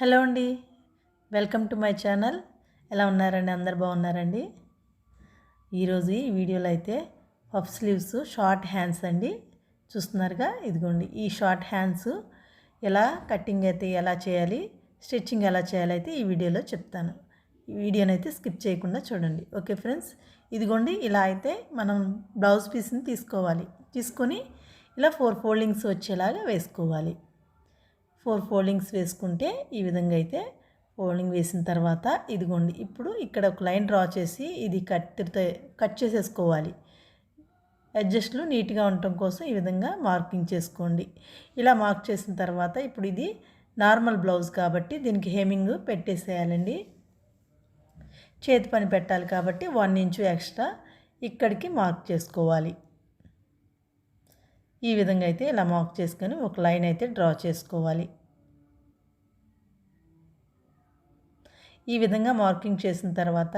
Hello అండి. Welcome to my channel. ఎలా ఉన్నారండి? అందరు బాగున్నారండి? ఈరోజు ఈ వీడియోలో అయితే పఫ్ స్లీవ్స్ షార్ట్ హ్యాండ్స్ అండి. చూస్తున్నారుగా? ఇదిగోండి. ఈ షార్ట్ హ్యాండ్స్ ఎలా కటింగ్ అయితే ఎలా చేయాలి స్టిచ్చింగ్ ఎలా చేయాలి అయితే ఈ వీడియోలో చెప్తాను. ఈ వీడియోని అయితే స్కిప్ చేయకుండా చూడండి. Okay friends? ఇదిగోండి ఇలా అయితే మనం బ్లౌజ్ పీస్ని తీసుకోవాలి. తీసుకొని ఇలా ఫోర్ ఫోల్డింగ్స్ వచ్చేలాగా వేసుకోవాలి. ఫోర్ ఫోల్డింగ్స్ వేసుకుంటే ఈ విధంగా అయితే ఫోల్డింగ్ వేసిన తర్వాత ఇదిగోండి ఇప్పుడు ఇక్కడ ఒక లైన్ డ్రా చేసి ఇది కత్తిరితో కట్ చేసేసుకోవాలి. అడ్జస్ట్లు నీట్గా ఉండటం కోసం ఈ విధంగా మార్కింగ్ చేసుకోండి. ఇలా మార్క్ చేసిన తర్వాత ఇప్పుడు ఇది నార్మల్ బ్లౌజ్ కాబట్టి దీనికి హెమింగ్ పెట్టేసేయాలండి. చేతి పని పెట్టాలి కాబట్టి వన్ ఇంచు ఎక్స్ట్రా ఇక్కడికి మార్క్ చేసుకోవాలి. ఈ విధంగా అయితే ఇలా మార్క్ చేసుకొని ఒక లైన్ అయితే డ్రా చేసుకోవాలి. ఈ విధంగా మార్కింగ్ చేసిన తర్వాత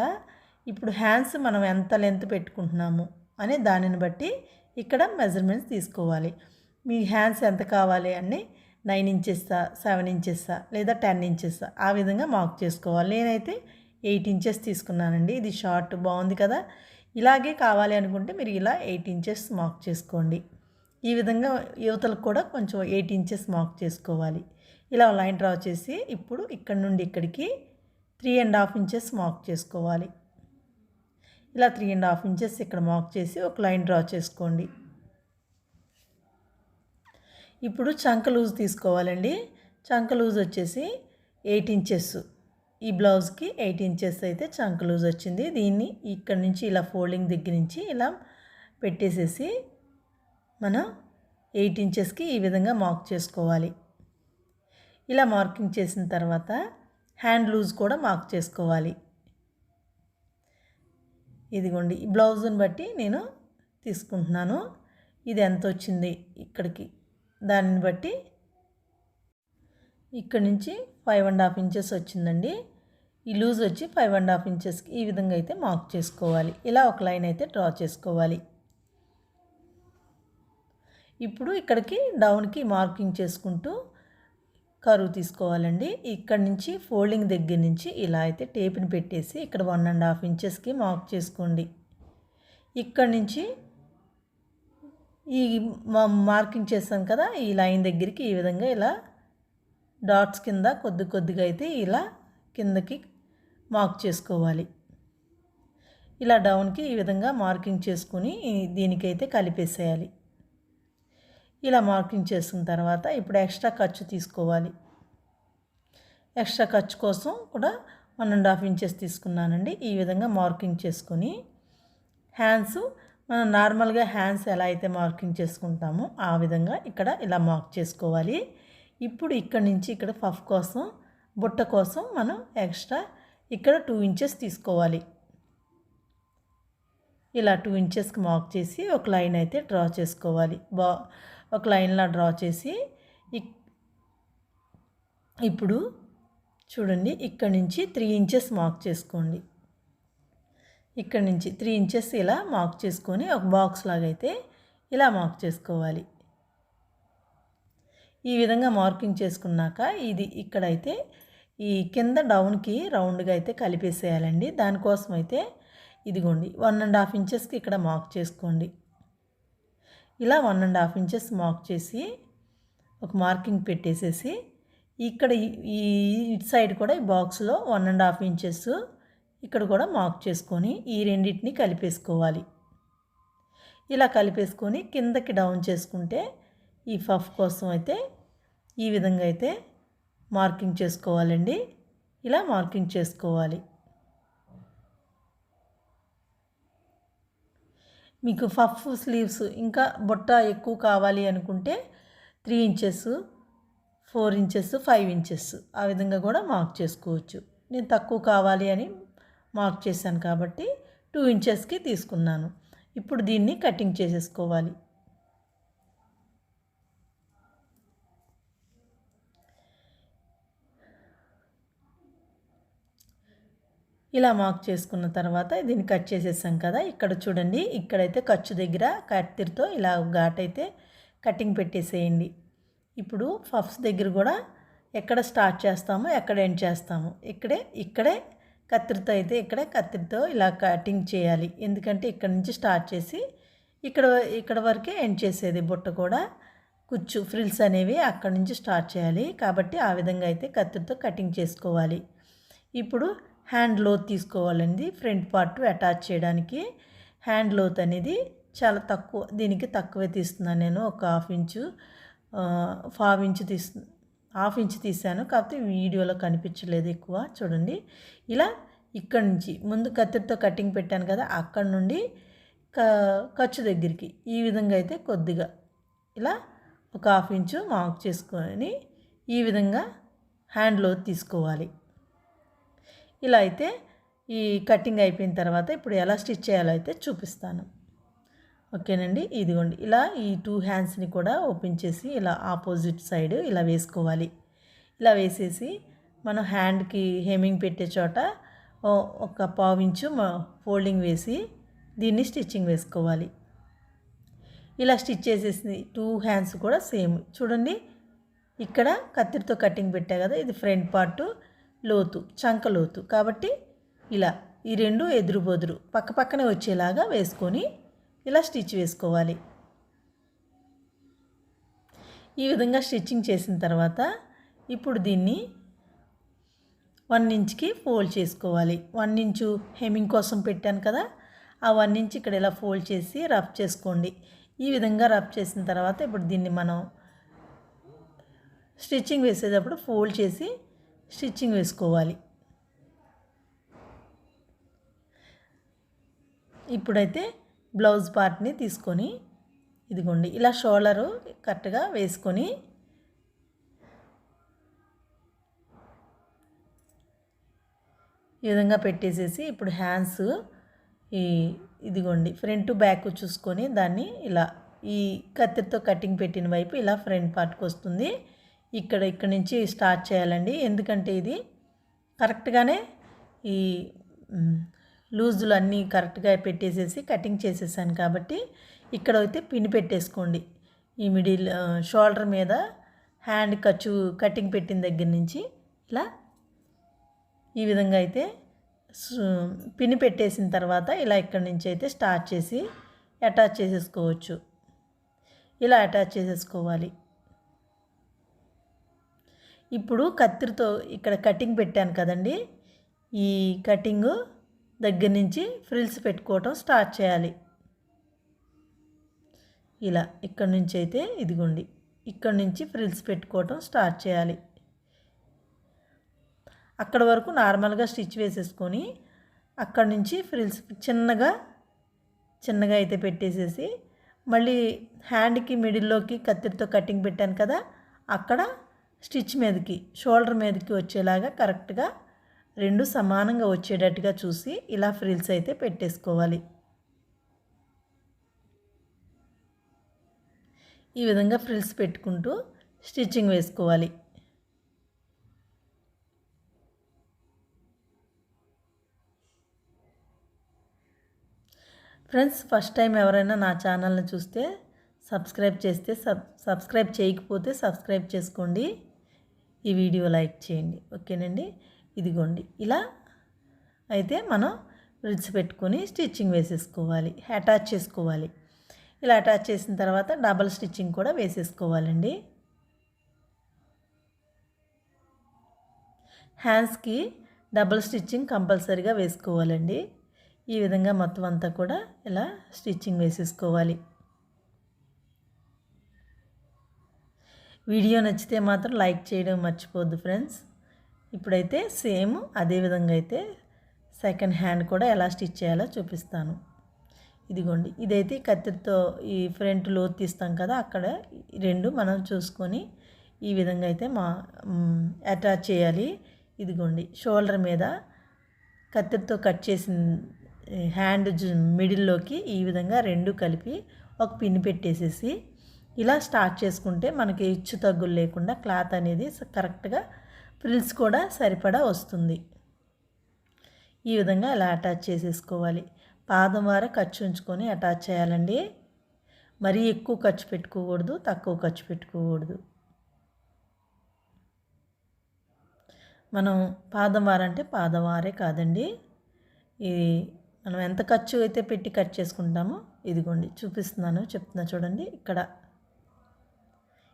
ఇప్పుడు హ్యాండ్స్ మనం ఎంత లెంత్ పెట్టుకుంటున్నాము అనే దానిని బట్టి ఇక్కడ మెజర్మెంట్స్ తీసుకోవాలి. మీ హ్యాండ్స్ ఎంత కావాలి అని నైన్ ఇంచెస్సా సెవెన్ ఇంచెస్సా లేదా టెన్ ఇంచెస్సా ఆ విధంగా మార్క్ చేసుకోవాలి. నేనైతే ఎయిట్ ఇంచెస్ తీసుకున్నానండి. ఇది షార్ట్ బాగుంది కదా? ఇలాగే కావాలి అనుకుంటే మీరు ఇలా ఎయిట్ ఇంచెస్ మార్క్ చేసుకోండి. ఈ విధంగా యువతలకు కూడా కొంచెం ఎయిట్ ఇంచెస్ మార్క్ చేసుకోవాలి. ఇలా లైన్ డ్రా చేసి ఇప్పుడు ఇక్కడ నుండి ఇక్కడికి three and half inches mark చేసుకోవాలి. ఇలా త్రీ అండ్ హాఫ్ ఇంచెస్ ఇక్కడ మార్క్ చేసి ఒక లైన్ డ్రా చేసుకోండి. ఇప్పుడు చంక లూజ్ తీసుకోవాలండి. చంక లూజ్ వచ్చేసి ఎయిట్ ఇంచెస్. ఈ బ్లౌజ్కి ఎయిట్ ఇంచెస్ అయితే చంక లూజ్ వచ్చింది. దీన్ని ఇక్కడ నుంచి ఇలా ఫోల్డింగ్ దగ్గర నుంచి ఇలా పెట్టేసేసి మనం ఎయిట్ ఇంచెస్కి ఈ విధంగా మార్క్ చేసుకోవాలి. ఇలా మార్కింగ్ చేసిన తర్వాత హ్యాండ్ లూజ్ కూడా మార్క్ చేసుకోవాలి. ఇదిగోండి ఈ బ్లౌజ్ని బట్టి నేను తీసుకుంటున్నాను. ఇది ఎంత వచ్చింది ఇక్కడికి? దానిని బట్టి ఇక్కడ నుంచి ఫైవ్ అండ్ హాఫ్ ఇంచెస్ వచ్చిందండి. ఈ లూజ్ వచ్చి ఫైవ్ అండ్ హాఫ్ ఇంచెస్కి ఈ విధంగా అయితే మార్క్ చేసుకోవాలి. ఇలా ఒక లైన్ అయితే డ్రా చేసుకోవాలి. ఇప్పుడు ఇక్కడికి డౌన్కి మార్కింగ్ చేసుకుంటూ కరువు తీసుకోవాలండి. ఇక్కడ నుంచి ఫోల్డింగ్ దగ్గర నుంచి ఇలా అయితే టేప్ని పెట్టేసి ఇక్కడ వన్ అండ్ హాఫ్ ఇంచెస్కి మార్క్ చేసుకోండి. ఇక్కడ నుంచి ఈ మార్కింగ్ చేస్తాం కదా ఈ లైన్ దగ్గరికి ఈ విధంగా ఇలా డాట్స్ కింద కొద్ది కొద్దిగా అయితే ఇలా కిందకి మార్క్ చేసుకోవాలి. ఇలా డౌన్కి ఈ విధంగా మార్కింగ్ చేసుకుని దీనికైతే కలిపేసేయాలి. ఇలా మార్కింగ్ చేసుకున్న తర్వాత ఇప్పుడు ఎక్స్ట్రా ఖర్చు తీసుకోవాలి. ఎక్స్ట్రా ఖర్చు కోసం కూడా వన్ అండ్ హాఫ్ ఇంచెస్ తీసుకున్నానండి. ఈ విధంగా మార్కింగ్ చేసుకొని హ్యాండ్స్ మనం నార్మల్గా హ్యాండ్స్ ఎలా అయితే మార్కింగ్ చేసుకుంటామో ఆ విధంగా ఇక్కడ ఇలా మార్క్ చేసుకోవాలి. ఇప్పుడు ఇక్కడ నుంచి ఇక్కడ పఫ్ కోసం బుట్ట కోసం మనం ఎక్స్ట్రా ఇక్కడ టూ ఇంచెస్ తీసుకోవాలి. ఇలా టూ ఇంచెస్కి మార్క్ చేసి ఒక లైన్ అయితే డ్రా చేసుకోవాలి. బా ఒక లైన్లా డ్రా చేసి ఇప్పుడు చూడండి ఇక్కడ నుంచి త్రీ ఇంచెస్ మార్క్ చేసుకోండి. ఇక్కడ నుంచి త్రీ ఇంచెస్ ఇలా మార్క్ చేసుకొని ఒక బాక్స్ లాగా అయితే ఇలా మార్క్ చేసుకోవాలి. ఈ విధంగా మార్కింగ్ చేసుకున్నాక ఇది ఇక్కడైతే ఈ కింద డౌన్కి రౌండ్గా అయితే కలిపేసేయాలండి. దానికోసం అయితే ఇదిగోండి వన్ అండ్ హాఫ్ ఇంచెస్కి ఇక్కడ మార్క్ చేసుకోండి. ఇలా one and half inches mark చేసి ఒక మార్కింగ్ పెట్టేసేసి ఇక్కడ ఈ ఇటు సైడ్ కూడా ఈ బాక్స్లో వన్ అండ్ హాఫ్ ఇంచెస్ ఇక్కడ కూడా మార్క్ చేసుకొని ఈ రెండింటిని కలిపేసుకోవాలి. ఇలా కలిపేసుకొని కిందకి డౌన్ చేసుకుంటే ఈ ఫఫ్ కోసం అయితే ఈ విధంగా అయితే మార్కింగ్ చేసుకోవాలండి. ఇలా మార్కింగ్ చేసుకోవాలి. మీకు ఫఫ్ స్లీవ్స్ ఇంకా బుట్ట ఎక్కువ కావాలి అనుకుంటే three inches four inches five inches ఆ విధంగా కూడా మార్క్ చేసుకోవచ్చు. నేను తక్కువ కావాలి అని మార్క్ చేశాను కాబట్టి టూ ఇంచెస్కి తీసుకున్నాను. ఇప్పుడు దీన్ని కటింగ్ చేసేసుకోవాలి. ఇలా మార్క్ చేసుకున్న తర్వాత దీన్ని కట్ చేసేసాం కదా. ఇక్కడ చూడండి ఇక్కడైతే ఖర్చు దగ్గర కత్తిరితో ఇలా ఘాట్ అయితే కటింగ్ పెట్టేసేయండి. ఇప్పుడు ఫఫ్స్ దగ్గర కూడా ఎక్కడ స్టార్ట్ చేస్తామో ఎక్కడ ఎండ్ చేస్తాము. ఇక్కడే ఇక్కడే కత్తిరితో అయితే ఇక్కడే కత్తిరితో ఇలా కటింగ్ చేయాలి. ఎందుకంటే ఇక్కడ నుంచి స్టార్ట్ చేసి ఇక్కడ ఇక్కడ వరకే ఎండ్ చేసేది బుట్ట కూడా. కుచ్చు ఫ్రిల్స్ అనేవి అక్కడ నుంచి స్టార్ట్ చేయాలి. కాబట్టి ఆ విధంగా అయితే కత్తిరితో కటింగ్ చేసుకోవాలి. ఇప్పుడు హ్యాండ్ లోత్ తీసుకోవాలండి ఫ్రంట్ పార్ట్ అటాచ్ చేయడానికి. హ్యాండ్ లోత్ అనేది చాలా తక్కువ దీనికి తక్కువే తీస్తున్నాను నేను ఒక హాఫ్ ఇంచు ఫావ్ ఇంచు తీస్తు హాఫ్ ఇంచ్ తీసాను కాకపోతే వీడియోలో కనిపించలేదు ఎక్కువ చూడండి. ఇలా ఇక్కడ నుంచి ముందు కత్తిరితో కటింగ్ పెట్టాను కదా అక్కడ నుండి ఖర్చు దగ్గరికి ఈ విధంగా అయితే కొద్దిగా. ఇలా ఒక హాఫ్ ఇంచు మార్క్ చేసుకొని ఈ విధంగా హ్యాండ్లో తీసుకోవాలి. ఇలా అయితే ఈ కటింగ్ అయిపోయిన తర్వాత ఇప్పుడు ఎలా స్టిచ్ చేయాలో అయితే చూపిస్తాను. ఓకేనండి? ఇదిగోండి. ఇలా ఈ టూ హ్యాండ్స్ని కూడా ఓపెన్ చేసి ఇలా ఆపోజిట్ సైడ్ ఇలా వేసుకోవాలి. ఇలా వేసేసి మనం హ్యాండ్కి హెమింగ్ పెట్టే చోట ఒక పావించు ఫోల్డింగ్ వేసి దీన్ని స్టిచ్చింగ్ వేసుకోవాలి. ఇలా స్టిచ్ చేసేసింది టూ హ్యాండ్స్ కూడా సేమ్. చూడండి. ఇక్కడ కత్తిరితో కటింగ్ పెట్టా కదా ఇది ఫ్రంట్ పార్ట్. లోతు చంక లోతు. కాబట్టి ఇలా ఈ రెండు ఎదురు బొదురు పక్క పక్కనే వచ్చేలాగా వేసుకొని ఇలా స్టిచ్ వేసుకోవాలి. ఈ విధంగా స్టిచ్చింగ్ చేసిన తర్వాత ఇప్పుడు దీన్ని వన్ ఇంచ్కి ఫోల్డ్ చేసుకోవాలి. వన్ ఇంచు హెమింగ్ కోసం పెట్టాను కదా ఆ వన్ ఇంచ్ ఇక్కడ ఇలా ఫోల్డ్ చేసి రఫ్ చేసుకోండి. ఈ విధంగా రఫ్ చేసిన తర్వాత ఇప్పుడు దీన్ని మనం స్టిచ్చింగ్ వేసేటప్పుడు ఫోల్డ్ చేసి స్టిచ్చింగ్ వేసుకోవాలి. ఇప్పుడైతే బ్లౌజ్ పార్ట్ని తీసుకొని ఇదిగోండి ఇలా షోల్డరు కరెక్ట్గా వేసుకొని ఈ విధంగా పెట్టేసేసి ఇప్పుడు హ్యాండ్స్ ఈ ఇదిగోండి ఫ్రంట్ బ్యాక్ చూసుకొని దాన్ని ఇలా ఈ కత్తిరితో కటింగ్ పెట్టిన వైపు ఇలా ఫ్రంట్ పార్ట్కి వస్తుంది. ఇక్కడ ఇక్కడ నుంచి స్టార్ట్ చేయాలండి. ఎందుకంటే ఇది కరెక్ట్గానే ఈ లూజులు అన్నీ కరెక్ట్గా పెట్టేసేసి కటింగ్ చేసేసాను కాబట్టి ఇక్కడ అయితే పిన్ పెట్టేసుకోండి. ఈ మిడిల్ షోల్డర్ మీద హ్యాండ్ ఖర్చు కటింగ్ పెట్టిన దగ్గర నుంచి ఇలా ఈ విధంగా అయితే పిన్ పెట్టేసిన తర్వాత ఇలా ఇక్కడి నుంచి అయితే స్టార్ట్ చేసి అటాచ్ చేసేసుకోవచ్చు. ఇలా అటాచ్ చేసేసుకోవాలి. ఇప్పుడు కత్తిరితో ఇక్కడ కటింగ్ పెట్టాను కదండి. ఈ కటింగ్ దగ్గర నుంచి ఫ్రిల్స్ పెట్టుకోవటం స్టార్ట్ చేయాలి. ఇలా ఇక్కడ నుంచి అయితే ఇదిగోండి. ఇక్కడ నుంచి ఫ్రిల్స్ పెట్టుకోవటం స్టార్ట్ చేయాలి. అక్కడ వరకు నార్మల్గా స్టిచ్ వేసేసుకొని అక్కడ నుంచి ఫ్రిల్స్ చిన్నగా చిన్నగా అయితే పెట్టేసేసి మళ్ళీ హ్యాండ్కి మిడిల్లోకి కత్తిరితో కటింగ్ పెట్టాను కదా అక్కడ స్టిచ్ మీదకి షోల్డర్ మీదకి వచ్చేలాగా కరెక్ట్గా రెండు సమానంగా వచ్చేటట్టుగా చూసి ఇలా ఫ్రిల్స్ అయితే పెట్టేసుకోవాలి. ఈ విధంగా ఫ్రిల్స్ పెట్టుకుంటూ స్టిచ్చింగ్ వేసుకోవాలి. ఫ్రెండ్స్ ఫస్ట్ టైం ఎవరైనా నా ఛానల్ని చూస్తే సబ్స్క్రైబ్ చేస్తే సబ్ సబ్స్క్రైబ్ చేయకపోతే సబ్స్క్రైబ్ చేసుకోండి. ఈ వీడియో లైక్ చేయండి. ఓకేనండి? ఇదిగోండి. ఇలా అయితే మనం రిడ్స్ పెట్టుకొని స్టిచ్చింగ్ వేసేసుకోవాలి. అటాచ్ చేసుకోవాలి. ఇలా అటాచ్ చేసిన తర్వాత డబల్ స్టిచ్చింగ్ కూడా వేసేసుకోవాలండి. హ్యాండ్స్కి డబల్ స్టిచ్చింగ్ కంపల్సరీగా వేసుకోవాలండి. ఈ విధంగా మొత్తం అంతా కూడా ఇలా స్టిచ్చింగ్ వేసేసుకోవాలి. వీడియో నచ్చితే మాత్రం లైక్ చేయడం మర్చిపోద్దు ఫ్రెండ్స్. ఇప్పుడైతే సేమ్ అదే విధంగా అయితే సెకండ్ హ్యాండ్ కూడా ఎలా స్టిచ్ చేయాలో చూపిస్తాను. ఇదిగోండి ఇదైతే కత్తిరితో ఈ ఫ్రంట్ లోతు తీస్తాం కదా అక్కడ రెండు మనం చూసుకొని ఈ విధంగా అయితే మా అటాచ్ చేయాలి. ఇదిగోండి షోల్డర్ మీద కత్తిరితో కట్ చేసిన హ్యాండ్ మిడిల్లోకి ఈ విధంగా రెండు కలిపి ఒక పిన్ పెట్టేసేసి ఇలా స్టార్ట్ చేసుకుంటే మనకి ఇచ్చు తగ్గులు లేకుండా క్లాత్ అనేది కరెక్ట్గా ఫ్రిల్స్ కూడా సరిపడా వస్తుంది. ఈ విధంగా ఇలా అటాచ్ చేసేసుకోవాలి. పాదం వార ఖర్చు ఉంచుకొని అటాచ్ చేయాలండి. మరీ ఎక్కువ ఖర్చు పెట్టుకోకూడదు తక్కువ ఖర్చు పెట్టుకోకూడదు. మనం పాదం వారంటే పాదం వారే కాదండి. ఇది మనం ఎంత ఖర్చు అయితే పెట్టి కట్ చేసుకుంటామో ఇదిగోండి చూపిస్తున్నాను చెప్తున్నా చూడండి. ఇక్కడ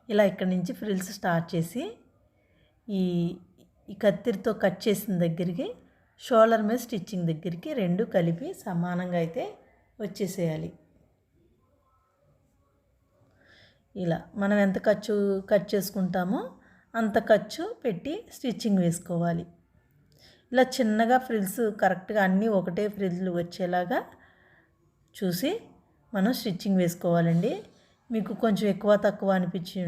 ఇలా ఇక్కడి నుంచి ఫ్రిల్స్ స్టార్ట్ చేసి ఈ ఈ కత్తిరితో కట్ చేసిన దగ్గరికి షోల్డర్ మీద స్టిచ్చింగ్ దగ్గరికి రెండు కలిపి సమానంగా అయితే వచ్చేసేయాలి. ఇలా మనం ఎంత ఖర్చు కట్ చేసుకుంటామో అంత ఖర్చు పెట్టి స్టిచ్చింగ్ వేసుకోవాలి. ఇలా చిన్నగా ఫ్రిల్స్ కరెక్ట్గా అన్నీ ఒకటే ఫ్రిల్లు వచ్చేలాగా చూసి మనం స్టిచ్చింగ్ వేసుకోవాలండి. మీకు కొంచెం ఎక్కువ తక్కువ అనిపించి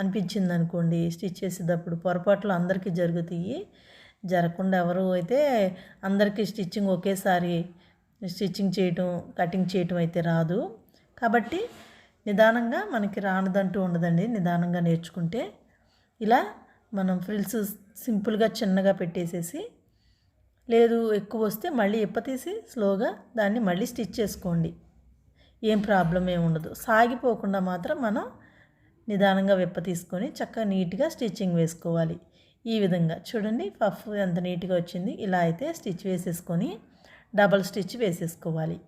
అనిపించింది అనుకోండి స్టిచ్ చేసేటప్పుడు పొరపాట్లు అందరికీ జరుగుతాయి. జరగకుండా ఎవరు అయితే అందరికీ స్టిచ్చింగ్ ఒకేసారి స్టిచ్చింగ్ చేయటం కటింగ్ చేయటం అయితే రాదు. కాబట్టి నిదానంగా మనకి రానిదంటూ ఉండదండి. నిదానంగా నేర్చుకుంటే ఇలా మనం ఫ్రిల్స్ సింపుల్గా చిన్నగా పెట్టేసేసి లేదు ఎక్కువ వస్తే మళ్ళీ ఇప్పతీసి స్లోగా దాన్ని మళ్ళీ స్టిచ్ చేసుకోండి. ఏం ప్రాబ్లం ఏమి ఉండదు. సాగిపోకుండా మాత్రం మనం నిదానంగా విప్ప తీసుకొని చక్కగా నీట్గా స్టిచ్చింగ్ వేసుకోవాలి. ఈ విధంగా చూడండి పఫ్ ఎంత నీట్గా వచ్చింది. ఇలా అయితే స్టిచ్ వేసేసుకొని డబల్ స్టిచ్ వేసేసుకోవాలి.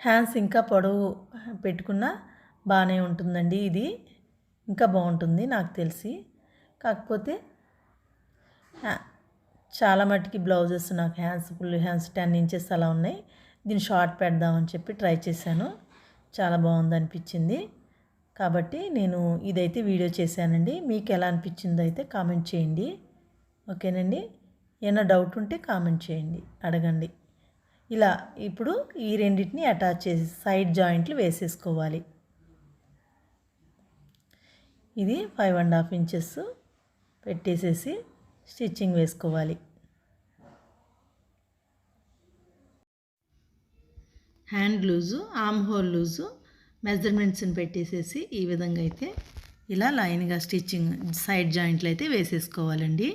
హ్యాండ్స్ ఇంకా పొడవు పెట్టుకున్న బాగానే ఉంటుందండి ఇది. ఇంకా బాగుంటుంది నాకు తెలిసి. కాకపోతే చాలా మట్టుకి బ్లౌజెస్ నాకు hands full hands ten inches అలా ఉన్నాయి. దీన్ని షార్ట్ పెడదామని చెప్పి ట్రై చేశాను. చాలా బాగుంది అనిపించింది. కాబట్టి నేను ఇదైతే వీడియో చేశానండి. మీకు ఎలా అనిపించిందో అయితే కామెంట్ చేయండి. ఓకేనండి? ఏమైనా డౌట్ ఉంటే కామెంట్ చేయండి. అడగండి. ఇలా ఇప్పుడు ఈ రెండింటిని అటాచ్ చేసి సైడ్ జాయింట్లు వేసేసుకోవాలి. ఇది ఫైవ్ అండ్ హాఫ్ ఇంచెస్ పెట్టేసేసి స్టిచ్చింగ్ వేసుకోవాలి. Hand loose arm hole loose మెజర్మెంట్స్ని పెట్టేసేసి ఈ విధంగా అయితే ఇలా లైన్గా స్టిచ్చింగ్ సైడ్ జాయింట్లు అయితే వేసేసుకోవాలండి.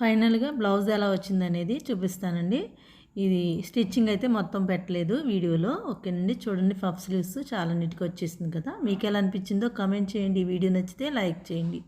ఫైనల్గా బ్లౌజ్ ఎలా వచ్చిందనేది చూపిస్తానండి. ఇది స్టిచ్చింగ్ అయితే మొత్తం పెట్టలేదు వీడియోలో. ఓకేనండి చూడండి పఫ్ స్లీవ్స్ చాలా నీట్గా వచ్చేసింది కదా. మీకు ఎలా అనిపించిందో కమెంట్ చేయండి. వీడియో నచ్చితే లైక్ చేయండి.